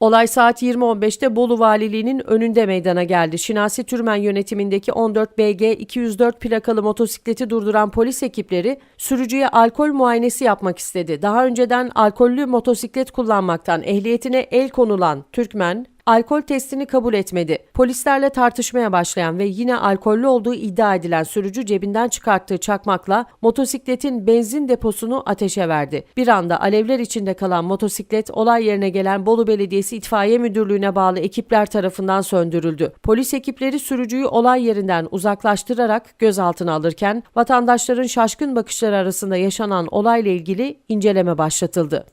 Olay saat 20.15'te Bolu Valiliği'nin önünde meydana geldi. Şinasi Türmen yönetimindeki 14 BG 204 plakalı motosikleti durduran polis ekipleri sürücüye alkol muayenesi yapmak istedi. Daha önceden alkollü motosiklet kullanmaktan ehliyetine el konulan Türkmen, alkol testini kabul etmedi. Polislerle tartışmaya başlayan ve yine alkollü olduğu iddia edilen sürücü cebinden çıkarttığı çakmakla motosikletin benzin deposunu ateşe verdi. Bir anda alevler içinde kalan motosiklet olay yerine gelen Bolu Belediyesi İtfaiye Müdürlüğü'ne bağlı ekipler tarafından söndürüldü. Polis ekipleri sürücüyü olay yerinden uzaklaştırarak gözaltına alırken vatandaşların şaşkın bakışları arasında yaşanan olayla ilgili inceleme başlatıldı.